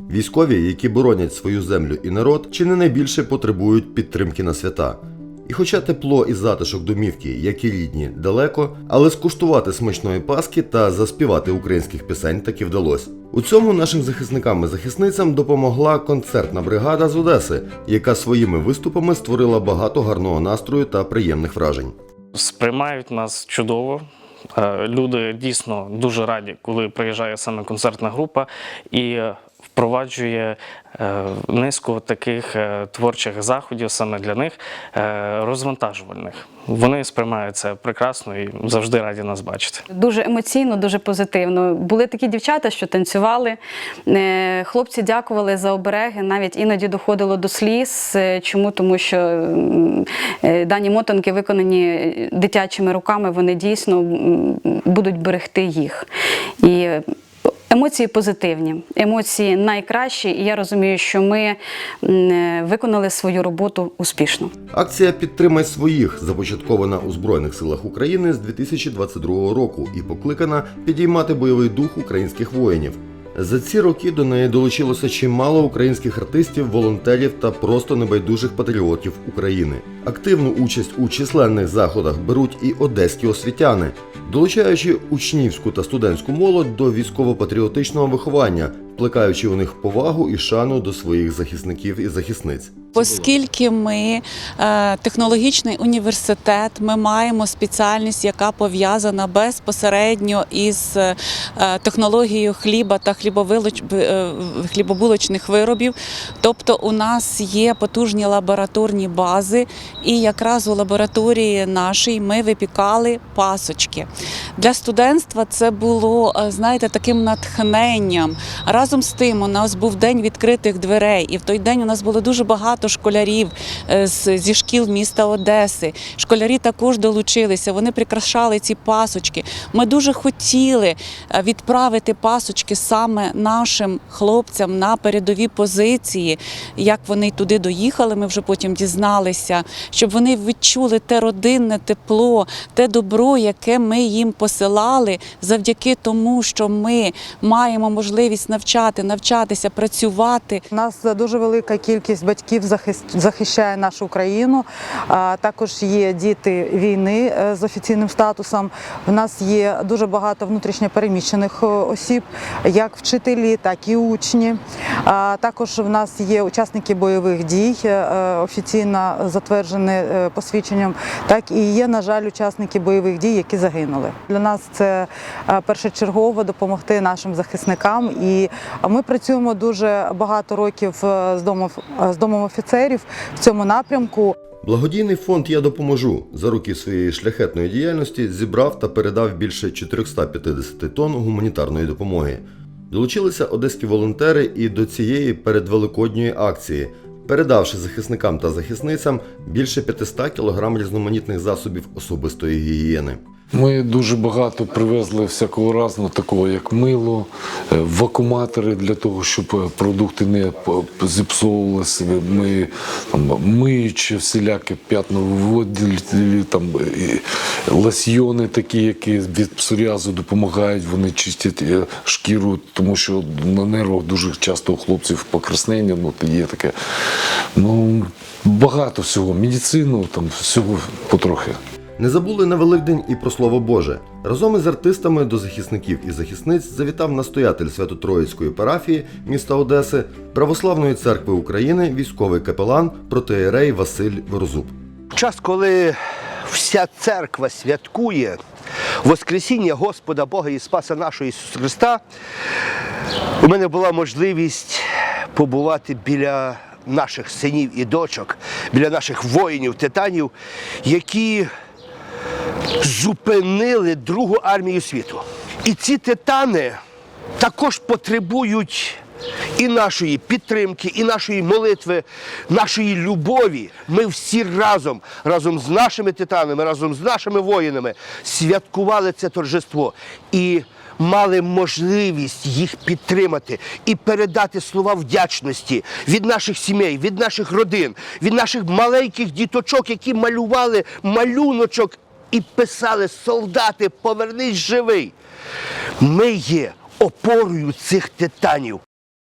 Військові, які боронять свою землю і народ, чи не найбільше потребують підтримки на свята. І хоча тепло і затишок домівки, як і рідні, далеко, але скуштувати смачної паски та заспівати українських пісень таки вдалося. У цьому нашим захисникам і захисницям допомогла концертна бригада з Одеси, яка своїми виступами створила багато гарного настрою та приємних вражень. Сприймають нас чудово. Е, Люди дійсно дуже раді, коли приїжджає саме концертна група і впроваджує е, низку таких е, творчих заходів саме для них е, розвантажувальних. Вони сприймають це прекрасно і завжди раді нас бачити. Дуже емоційно, дуже позитивно. Були такі дівчата, що танцювали. Хлопці дякували за обереги. Навіть іноді доходило до сліз. Чому? Тому що дані мотанки виконані дитячими руками, вони дійсно будуть берегти їх. І Емоції позитивні, емоції найкращі, і я розумію, що ми е, виконали свою роботу успішно. Акція Підтримай своїх започаткована у Збройних силах України з 2022 року і покликана підіймати бойовий дух українських воїнів. За ці роки до неї долучилося чимало українських артистів, волонтерів та просто небайдужих патріотів України. Активну участь у численних заходах беруть і одеські освітяни, долучаючи учнівську та студентську молодь до військово-патріотичного виховання, вплекаючи у них повагу і шану до своїх захисників і захисниць. Оскільки ми е, технологічний університет, ми маємо спеціальність, яка пов'язана безпосередньо із е, технологією хліба та е, хлібобулочних виробів. Тобто, у нас є потужні лабораторні бази, і якраз у лабораторії нашій ми випікали пасочки. Для студентства це було, знаєте, таким натхненням. Разом з тим, у нас був день відкритих дверей, і в той день у нас було дуже багато школярів е, зі шкіл міста Одеси. Школярі також долучилися. Вони прикрашали ці пасочки. Ми дуже хотіли е, відправити пасочки саме нашим хлопцям на передові позиції. Як вони туди доїхали, ми вже потім дізналися, щоб вони відчули те родинне тепло, те добро, яке ми їм посилали, завдяки тому, що ми маємо можливість навчати, навчатися, працювати. У нас дуже велика кількість батьків захищає нашу країну. Також є діти війни е, з офіційним статусом. У нас є дуже багато внутрішньопереміщених е, осіб, як вчителі, так і учні. Також в нас є учасники бойових дій, е, офіційно затверджені посвідченням, так і є, на жаль, учасники бойових дій, які загинули. Для нас це першочергово допомогти нашим захисникам. І ми працюємо дуже багато років е, з домом, з домом офіцерів в цьому напрямку. Благодійний фонд Я допоможу за роки своєї шляхетної діяльності зібрав та передав більше 450 тонн гуманітарної допомоги. Долучилися одеські волонтери і до цієї передвеликодньої акції, передавши захисникам та захисницям більше 500 кг різноманітних засобів особистої гігієни. Ми дуже багато привезли всякого разного, такого як мило, е, вакууматори для того, щоб е, продукти не зіпсовувалися. Ми там, миючі всілякі п'ятновиводителі, там і лосьйони такі, які від псоріазу допомагають, вони чистять е, шкіру, тому що на нервах дуже часто у хлопців покраснення, ну є таке. Ну, багато всього, медицину, там всього потрохи. Не забули на Великдень і про Слово Боже. Разом із артистами до захисників і захисниць завітав настоятель Свято-Троїцької парафії міста Одеси, Православної церкви України, військовий капелан, протеєрей Василь Ворозуб. час, коли вся церква святкує Воскресіння Господа Бога і Спаса нашого Ісуса Христа, у мене була можливість побувати біля наших синів і дочок, біля наших воїнів, титанів, які зупинили Другу армію світу. І ці титани також потребують і нашої підтримки, і нашої молитви, нашої любові. Ми всі разом, разом з нашими титанами, разом з нашими воїнами святкували це торжество і мали можливість їх підтримати і передати слова вдячності від наших сімей, від наших родин, від наших маленьких діточок, які малювали малюночок і писали солдати, повернись живий. Ми є опорою цих титанів.